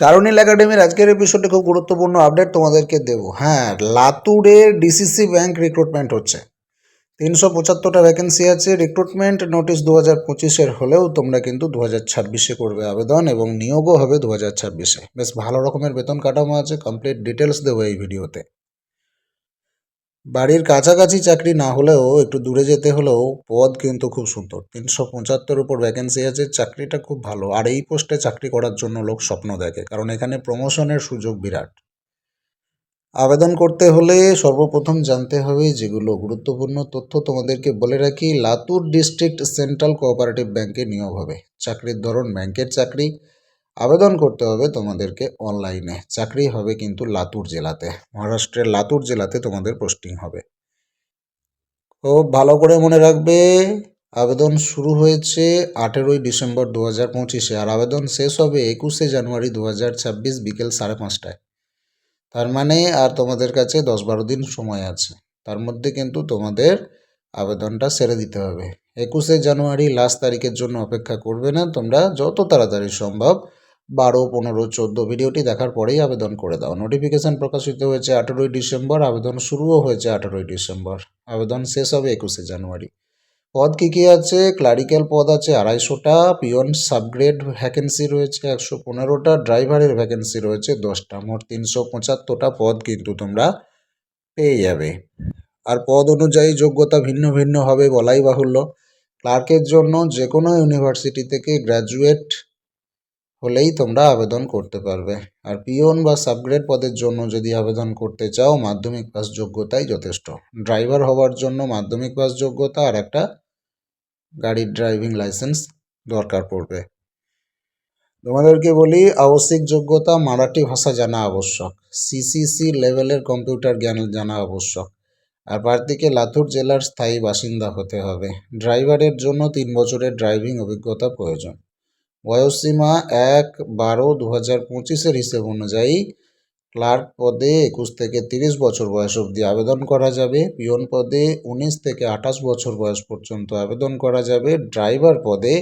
চারুনীল একাডেমির আজকের এপিসোডে খুব গুরুত্বপূর্ণ আপডেট তোমাদেরকে দেবো। হ্যাঁ লাতুরে ডিসিসি ব্যাংক রিক্রুটমেন্ট হচ্ছে। তিনশো পঁচাত্তরটা ভ্যাকেন্সি আছে। রিক্রুটমেন্ট নোটিশ দু হাজার পঁচিশের হলেও তোমরা কিন্তু দু হাজার ছাব্বিশে করবে আবেদন এবং নিয়োগও হবে দু হাজার ছাব্বিশে। বেশ ভালো রকমের বেতন কাঠামো আছে। কমপ্লিট ডিটেলস দেবো এই ভিডিওতে বাড়ির কাছাকাছি চাকরি না হলেও একটু দূরে যেতে হলেও পদ কিন্তু খুব সুন্দর। তিনশো পঁচাত্তর উপর ভ্যাকেন্সি আছে, চাকরিটা খুব ভালো। আর এই পোস্টে চাকরি করার জন্য লোক স্বপ্ন দেখে, কারণ এখানে প্রমোশনের সুযোগ বিরাট। আবেদন করতে হলে সর্বপ্রথম জানতে হবে যেগুলো গুরুত্বপূর্ণ তথ্য তোমাদেরকে বলে রাখি, লাতুর ডিস্ট্রিক্ট সেন্ট্রাল কোঅপারেটিভ ব্যাংকে নিয়োগ হবে। চাকরির ধরন ব্যাংকের চাকরি আবেদন করতে হবে তোমাদেরকে অনলাইনে চাকরি হবে কিন্তু লাতুর জেলাতে। মহারাষ্ট্রের লাতুর জেলাতে তোমাদের পোস্টিং হবে। খুব ভালো করে মনে রাখবে, আবেদন শুরু হয়েছে আঠেরোই ডিসেম্বর দু হাজার পঁচিশে আর আবেদন শেষ হবে একুশে জানুয়ারি দু হাজার ছাব্বিশ বিকেল সাড়ে পাঁচটায়। তার মানে আর তোমাদের কাছে দশ বারো দিন সময় আছে। তার মধ্যে কিন্তু তোমাদের আবেদনটা সেরে দিতে হবে। একুশে জানুয়ারি লাস্ট তারিখের জন্য অপেক্ষা করবে না, তোমরা যত তাড়াতাড়ি সম্ভব বারো, পনেরো, চোদ্দ ভিডিওটি দেখার পরেই আবেদন করে দাও। নোটিফিকেশান প্রকাশিত হয়েছে আঠেরোই ডিসেম্বর, আবেদন শুরুও হয়েছে আঠেরোই ডিসেম্বর। আবেদন শেষ হবে একুশে জানুয়ারি। পদ কী কী আছে? ক্লারিক্যাল পদ আছে আড়াইশোটা পিয়ন সাবগ্রেড ভ্যাকেন্সি রয়েছে একশো পনেরোটা ড্রাইভারের ভ্যাকেন্সি রয়েছে দশটা। মোট তিনশো পঁচাত্তরটা পদ কিন্তু তোমরা পেয়ে যাবে। আর পদ অনুযায়ী যোগ্যতা ভিন্ন ভিন্ন হবে বলাই বাহুল্য। ক্লার্কের জন্য যে কোনো ইউনিভার্সিটি থেকে গ্র্যাজুয়েট হলেই তোমরা আবেদন করতে পারবে। আর পিওন বা সাবগ্রেড পদের জন্য যদি আবেদন করতে চাও, মাধ্যমিক পাস যোগ্যতাই যথেষ্ট। ড্রাইভার হওয়ার জন্য মাধ্যমিক পাস যোগ্যতা আর একটা গাড়ির ড্রাইভিং লাইসেন্স দরকার পড়বে। তোমাদেরকে বলি, আবশ্যিক যোগ্যতা মারাঠি ভাষা জানা আবশ্যক। সিসিসি লেভেলের কম্পিউটার জ্ঞান জানা আবশ্যক। আর প্রার্থীকে লাতুর জেলার স্থায়ী বাসিন্দা হতে হবে। ড্রাইভারের জন্য তিন বছরের ড্রাইভিং অভিজ্ঞতা প্রয়োজন। বয়সসীমা এক বারো দু হাজার পঁচিশের হিসেব অনুযায়ী ক্লার্ক পদে একুশ থেকে তিরিশ বছর বয়স অবধি আবেদন করা যাবে। পিয়ন পদে উনিশ থেকে আঠাশ বছর বয়স পর্যন্ত আবেদন করা যাবে। ড্রাইভার পদে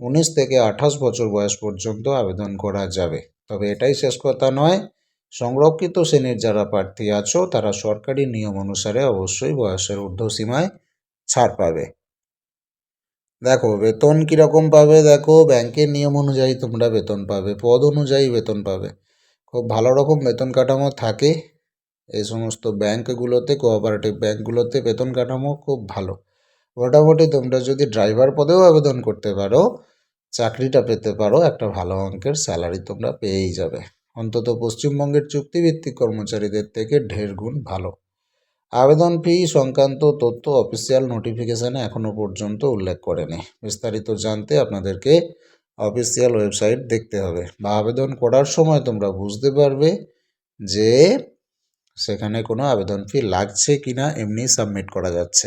উনিশ থেকে আঠাশ বছর বয়স পর্যন্ত আবেদন করা যাবে। তবে এটাই শেষ কথা নয়, সংরক্ষিত শ্রেণির যারা প্রার্থী আছো, তারা সরকারি নিয়ম অনুসারে অবশ্যই বয়সের ঊর্ধ্বসীমায় ছাড় পাবে। দেখো, বেতন কীরকম পাবে? দেখো, ব্যাংকের নিয়ম অনুযায়ী তোমরা বেতন পাবে, পদ অনুযায়ী বেতন পাবে। খুব ভালো রকম বেতন কাঠামো থাকে। এই সমস্ত ব্যাংকগুলোতে কোঅপারেটিভ ব্যাংকগুলোতে বেতন কাঠামো খুব ভালো। মোটামুটি তোমরা যদি ড্রাইভার পদেও আবেদন করতে পারো, চাকরিটা পেতে পারো, একটা ভালো অঙ্কের স্যালারি তোমরা পেয়েই যাবে। অন্তত পশ্চিমবঙ্গের চুক্তিভিত্তিক কর্মচারীদের থেকে ঢের গুণ ভালো। আবেদন ফি সংক্রান্ত তথ্য অফিসিয়াল নোটিফিকেশানে এখনও পর্যন্ত উল্লেখ করেনি। বিস্তারিত জানতে আপনাদেরকে অফিসিয়াল ওয়েবসাইট দেখতে হবে বা আবেদন করার সময় তোমরা বুঝতে পারবে যে সেখানে কোনো আবেদন ফি লাগছে কি না এমনি সাবমিট করা যাচ্ছে।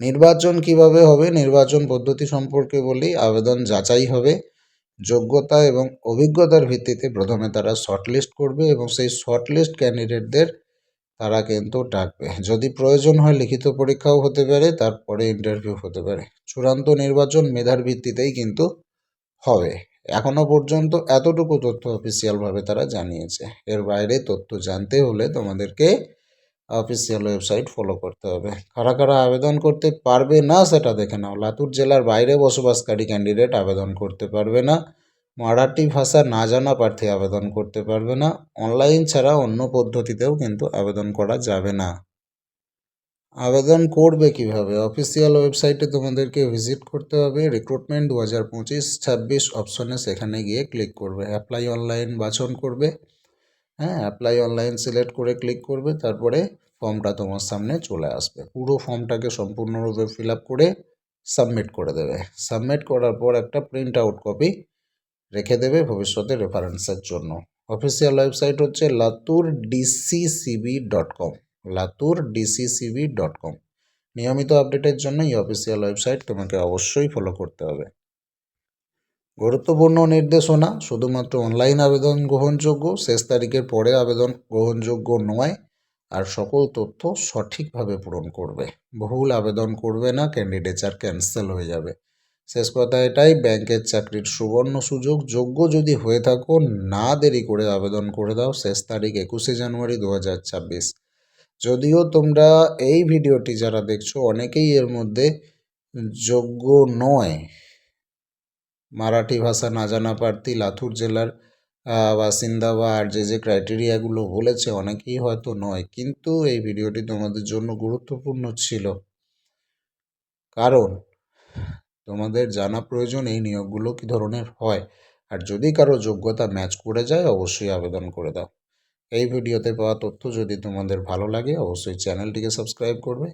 নির্বাচন কীভাবে হবে? নির্বাচন পদ্ধতি সম্পর্কে বলি, আবেদন যাচাই হবে। যোগ্যতা এবং অভিজ্ঞতার ভিত্তিতে প্রথমে তারা শর্টলিস্ট করবে এবং সেই শর্টলিস্ট ক্যান্ডিডেটদের তারা কিন্তু ডাকবে। যদি প্রয়োজন হয় লিখিত পরীক্ষাও হতে পারে, তারপরে ইন্টারভিউ হতে পারে। চূড়ান্ত নির্বাচন মেধার ভিত্তিতেই কিন্তু হবে। এখনও পর্যন্ত এতটুকু তথ্য অফিসিয়ালভাবে তারা জানিয়েছে। এর বাইরে তথ্য জানতে হলে তোমাদেরকে অফিসিয়াল ওয়েবসাইট ফলো করতে হবে। কারা কারা আবেদন করতে পারবে না, সেটা দেখে নাও। লাতুর জেলার বাইরে বসবাসকারী ক্যান্ডিডেট আবেদন করতে পারবে না। মারাঠি ভাষা না জানা প্রার্থী আবেদন করতে পারবে না। অনলাইন ছাড়া অন্য পদ্ধতিতেও কিন্তু আবেদন করা যাবে না। আবেদন করবে কীভাবে? অফিসিয়াল ওয়েবসাইটে তোমাদেরকে ভিজিট করতে হবে। রিক্রুটমেন্ট দু হাজার পঁচিশ ছাব্বিশ অপশনে সেখানে গিয়ে ক্লিক করবে। অ্যাপ্লাই অনলাইন বাছন করবে। হ্যাঁ অ্যাপ্লাই অনলাইন সিলেক্ট করে ক্লিক করবে। তারপরে ফর্মটা তোমার সামনে চলে আসবে। পুরো ফর্মটাকে সম্পূর্ণরূপে ফিল আপ করে সাবমিট করে দেবে। সাবমিট করার পর একটা প্রিন্ট আউট কপি রেখে দেবে ভবিষ্যতে রেফারেন্সের জন্য। অফিসিয়াল ওয়েবসাইট হচ্ছে Latur DCCB dot com Latur DCCB dot com নিয়মিত আপডেটের জন্য এই অফিসিয়াল ওয়েবসাইট তোমাকে অবশ্যই ফলো করতে হবে। গুরুত্বপূর্ণ নির্দেশনা, শুধুমাত্র অনলাইন আবেদন গ্রহণযোগ্য, শেষ তারিখের পরে আবেদন গ্রহণযোগ্য নয়, আর সকল তথ্য সঠিকভাবে পূরণ করবে। বহুল আবেদন করবে না ক্যান্ডিডেচার ক্যান্সেল হয়ে যাবে। শেষ কথা এটাই, ব্যাংকের চাকরির সুবর্ণ সুযোগ, যোগ্য যদি হয়ে থাকো, না দেরি করে আবেদন করে দাও শেষ তারিখ একুশে জানুয়ারি দু হাজার ছাব্বিশ। যদিও তোমরা এই ভিডিওটি যারা দেখছ, অনেকেই এর মধ্যে যোগ্য নয়। মারাঠি ভাষা না জানা প্রার্থী লাথুর জেলার বাসিন্দা বা আর যে যে ক্রাইটেরিয়াগুলো বলেছে, অনেকেই হয়তো নয়। কিন্তু এই ভিডিওটি তোমাদের জন্য গুরুত্বপূর্ণ ছিল। কারণ তোমাদের জানা প্রয়োজন এই নিয়োগগুলো কী ধরনের হয়? আর যদি কারও যোগ্যতা ম্যাচ করে যায়, অবশ্যই আবেদন করে দাও। এই ভিডিওতে পাওয়া তথ্য যদি তোমাদের ভালো লাগে, অবশ্যই চ্যানেলটিকে সাবস্ক্রাইব করবে।